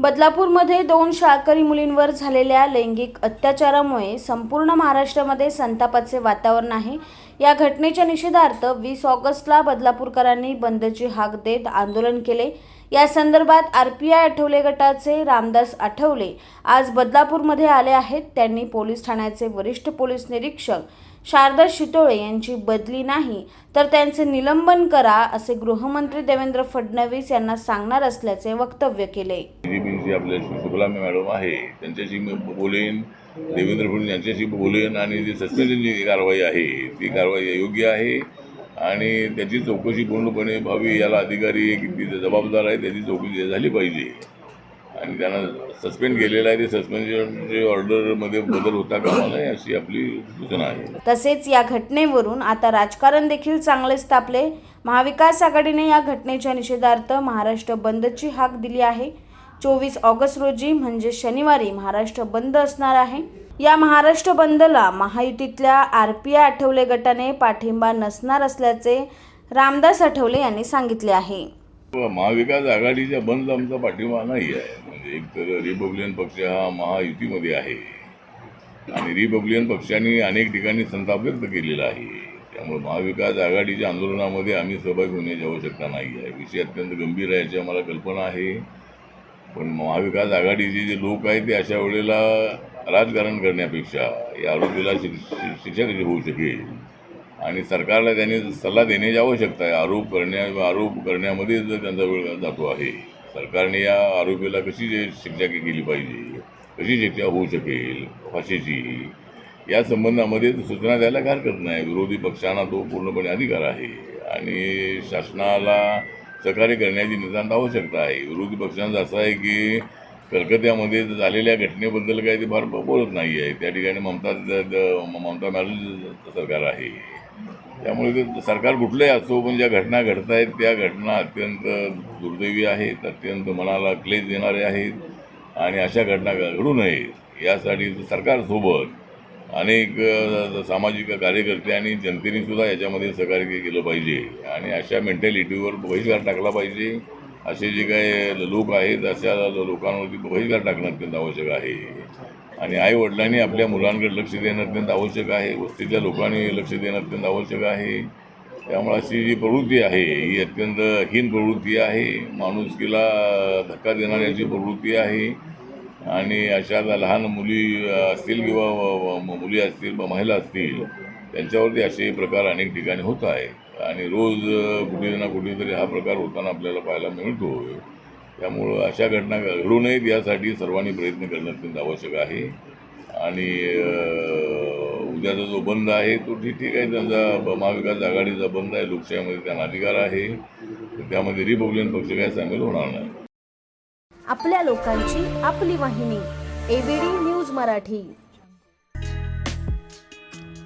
बदलापूरमध्ये दोन शाळकरी मुलींवर झालेल्या लैंगिक अत्याचारामुळे संपूर्ण महाराष्ट्रामध्ये संतापाचे वातावरण आहे. या घटनेच्या निषेधार्थ वीस ऑगस्टला बदलापूरकरांनी बंदची हाक देत आंदोलन केले. या संदर्भात आर पी आय आठवले गटाचे रामदास आठवले आज बदलापूरमध्ये आले आहेत. त्यांनी पोलीस ठाण्याचे वरिष्ठ पोलीस निरीक्षक शारदा शितोळे यांची बदली नाही तर त्यांचे निलंबन करा असे गृहमंत्री देवेंद्र फडणवीस यांना सांगणार असल्याचे वक्तव्य केले. डीजीपीची आपल्या मॅडम आहे. त्यांच्याशी मी बोलेन देवेंद्र फडणवीस यांच्याशी बोलेन आणि जी सस्पेन्शनची कारवाई आहे ती कारवाई योग्य आहे. आणि त्याची चौकशी पूर्णपणे व्हावी याला अधिकारी किती जबाबदार आहे त्याची चौकशी झाली पाहिजे. आणि त्यांना सस्पेंड केलेलं आहे ते सस्पेन्शनचे ऑर्डरमध्ये बदल होता कामा नये अशी आपली सूचना आहे. तसेच या घटनेवरून आता राजकारण देखील चांगलेच तापले महाविकास आघाडीने या घटनेच्या निषेधार्थ महाराष्ट्र बंदची हाक दिली आहे. चोवीस ऑगस्ट रोजी म्हणजे शनिवारी महाराष्ट्र बंद असणार आहे. या महाराष्ट्र बंदला महायुतीतल्या आर पी आय आठवले गटाने पाठिंबा नसणार असल्याचे रामदास आठवले यांनी सांगितले आहे. महाविकास आघाडीच्या बंद आमचा पाठिंबा नाही आहे. म्हणजे एक तर रिपब्लिकन पक्ष हा महायुतीमध्ये आहे. आणि रिपब्लिकन पक्षाने अनेक ठिकाणी संताप व्यक्त केलेला आहे. त्यामुळे महाविकास आघाडीच्या आंदोलनामध्ये आम्ही सहभागी होण्याची आवश्यकता नाही आहे. विषय अत्यंत गंभीर आहे याची आम्हाला कल्पना आहे. पण महाविकास आघाडीचे जे लोक आहेत ते अशा वेळेला राजकारण करण्यापेक्षा या आरोपीला शिक्षक होऊ शकेल. आणि सरकारला त्यांनी सल्ला देण्याची आवश्यकता आहे. आरोप करण्या आरोप करण्यामध्ये जर त्यांचा वेळ जातो आहे सरकारने या आरोपीला कशी जे शिक्षा केली पाहिजे कशी शिक्षा होऊ शकेल फाशीची या संबंधामध्ये सूचना द्यायला काय हरकत नाही. विरोधी पक्षांना तो पूर्णपणे अधिकार आहे आणि शासनाला सहकार्य करण्याची नितांत आवश्यकता आहे. विरोधी पक्षांचं असं आहे की कलकत्त्यामध्ये झालेल्या घटनेबद्दल काही ते फार बोलत नाही आहे त्या ठिकाणी ममता द- ममता बॅनर्जी सरकार आहे. त्यामुळे ते सरकार कुठलंही असो पण ज्या घटना घडत आहेत त्या घटना अत्यंत दुर्दैवी आहेत अत्यंत मनाला क्लेश देणारे आहेत आणि अशा घटना घडू नयेत यासाठी सरकारसोबत अनेक सामाजिक कार्यकर्ते आणि जनतेने सुद्धा याच्यामध्ये सहकार्य केलं पाहिजे आणि अशा मेंटॅलिटीवर बहिष्कार टाकला पाहिजे. असे जे काही लोक आहेत अशा लोकांवरती बहिष्कार टाकणं अत्यंत आवश्यक आहे. आणि आई वडिलांनी आपल्या मुलांकडे लक्ष देणं अत्यंत आवश्यक आहे. वस्तीतल्या लोकांनी लक्ष देणं अत्यंत आवश्यक आहे. त्यामुळे अशी जी प्रवृत्ती आहे ही अत्यंत हीन प्रवृत्ती आहे. माणुसकीला धक्का देणारी अशी प्रवृत्ती आहे. आणि अशा लहान मुली असतील किंवा मुली असतील महिला असतील त्यांच्यावरती असे प्रकार अनेक ठिकाणी होत आहेत. आणि रोज कुठे ना कुठेतरी हा प्रकार होताना आपल्याला पाहायला मिळतो. त्यामुळं अशा घटना घडू नयेत यासाठी सर्वांनी प्रयत्न करणं अत्यंत आवश्यक आहे. आणि उद्याचा जो बंद आहे तो ठीक ठीक आहे. त्यांचा महाविकास आघाडीचा बंद आहे. लोकशाहीमध्ये त्यांना अधिकार आहे. त्यामध्ये रिपब्लिकन पक्ष काय सामील होणार नाही. आपल्या लोकांची आपली वाहिनी. ABD news Marathi.